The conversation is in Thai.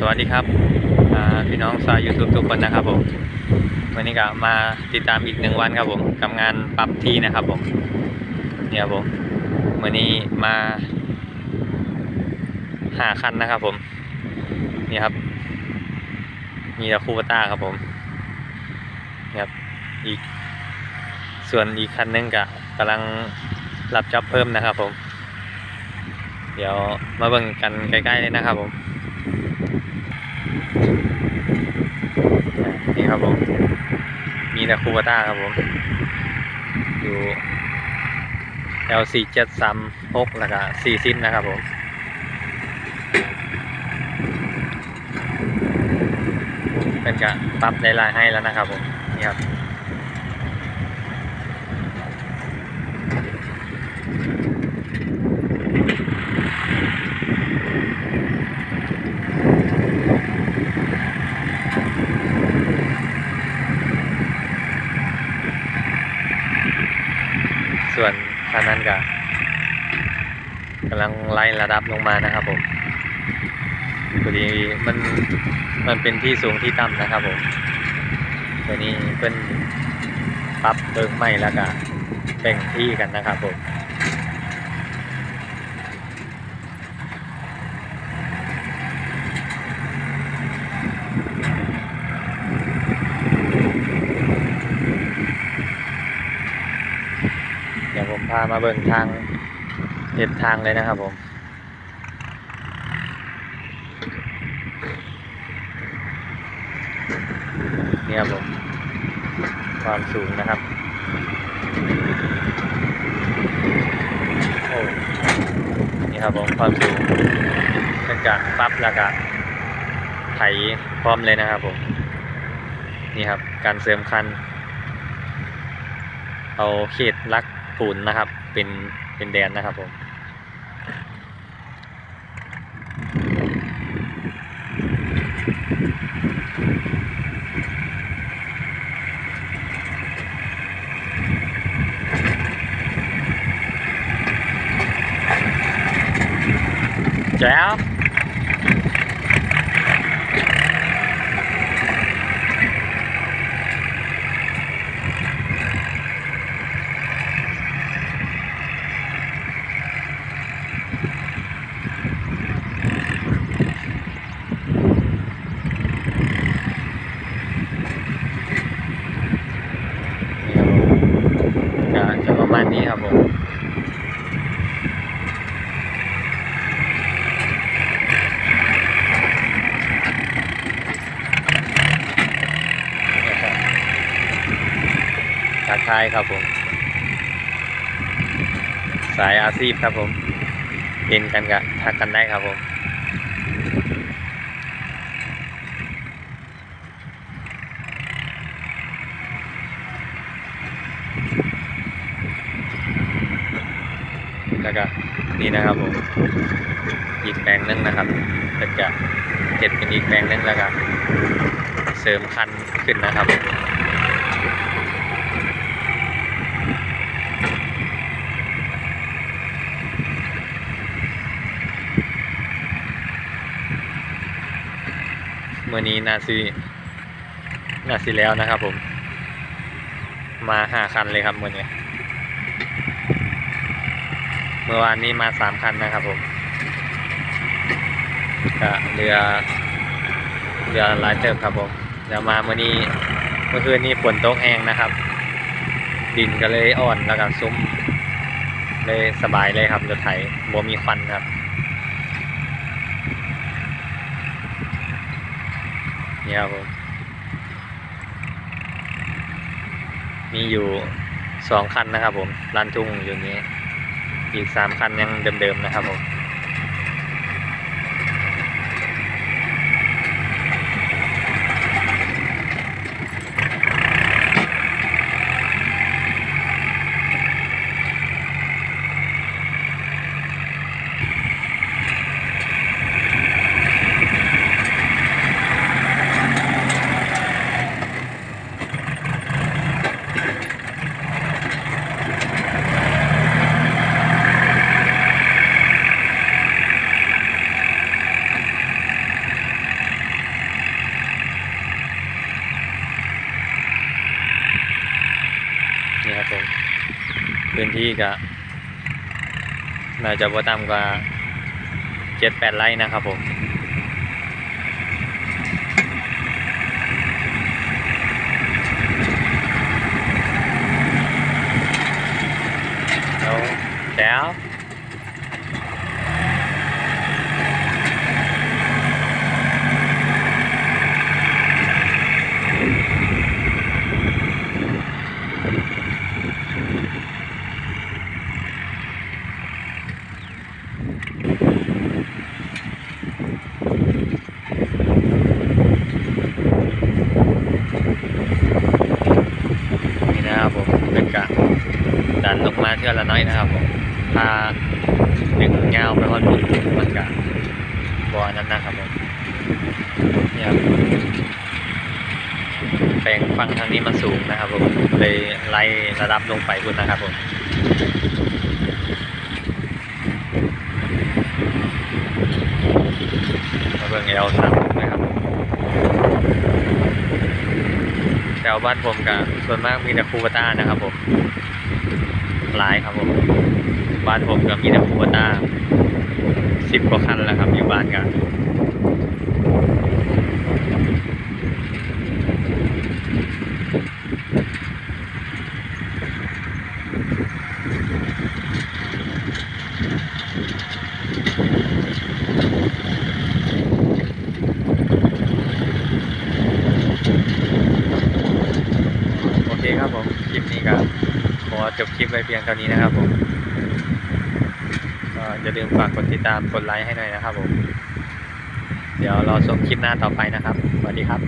สวัสดีครับพี่น้องชาว YouTube ทุกคนนะครับผมวันนี้ก็มาติดตามอีกหนึ่งวันครับผมกับงานปรับที่นะครับผมเนี่ยครับผมวันนี้มาหาคันนะครับผมนี่ครับ มีต่คูปต้าครับผมนี่ครับอีกส่วนอีกคันนึงก็กำลังรับจ็อบเพิ่มนะครับผม เดี๋ยวมาเบิ่งกันใกล้ๆเลยนะครับผม นี่ครับผมมีแต่คูปต้าครับผมอยู่ L4 736แล้วก็4ซินนะครับผมเป็นกะปั๊บในลายให้แล้วนะครับผมนี่ครับ ส่วนคันนั้นก็กำลังไล่ระดับลงมานะครับผมพอดีมันมันเป็นที่สูงที่ต่ำนะครับผมตัวนี้เป็นปรับเบิงใหม่แล้วก็แบ่งที่กันนะครับผมเดี๋ยวผมพามาเบิ่งทางเห็ดทางเลยนะครับผมเนี่ยครับผม ความสูงนะครับ โอ้ นี่ครับผม ความสูงเป็นการปรับแล้วก็ไถพร้อมเลยนะครับผม นี่ครับ การเสริมคัน เอาเขตลัก ปูนนะครับ เป็นเป็นแดนนะครับผมแจ๋วนี่ครับผมก็จะประมาณ นี้ครับผมทักทายครับผม สายอาชีพครับผม เห็นกันกะทักกันได้ครับผม แล้วก็ นี่นะครับผมอีกแปลงหนึงนะครับเป็นกะเก็บเป็นอีกแปลงหนึงแล้วก็เสริมคันขึ้นนะครับเมื่อนี้นาซีนาซีแล้วนะครับผม มาห้าคันเลยครับเมื่อนี้ เมื่อวานนี้มาสามคันนะครับผมก็เรือเรือลายเติบครับผมเดี๋ยวมาเมื่อนี้เมื่อคืนนี้ฝนตกแห้งนะครับ ดินก็เลยอ่อนแล้วก็ซุ้มเลยสบายเลยครับรถไถบ่มีควันครับเนี่ยครับผมมีอยู่สองคันนะครับผมลานทุ่งอยู่นี้ อีกสามคันยังเดิมๆนะครับผม ผมพื้นที่ก็น่าจะบ่ต่ำกว่าเจ็ดแปดไร่นะครับผม เงาวไปฮอดบุญมันกะบ่อนั้นนะครับผมเนี่ยแปลงฝั่งทางนี้มันสูงนะครับผมเลยไล่ระดับลงไปบุญนะครับผมมาเบิ่งเอลสามนะครับแถวบ้านผมกับส่วนมากมีแต่คูปต้านะครับผมหลายครับผมบ้านผมก็มีแต่คูปต้า สิบกว่าคันแล้วครับอยู่บ้านกันโอเคครับผม คลิปนี้ก็ขอจบคลิปไว้เพียงเท่านี้นะครับผม อย่าลืมฝากกดติดตามกดไลค์ให้หน่อยนะครับผม เดี๋ยวรอชมคลิปหน้าต่อไปนะครับ สวัสดีครับ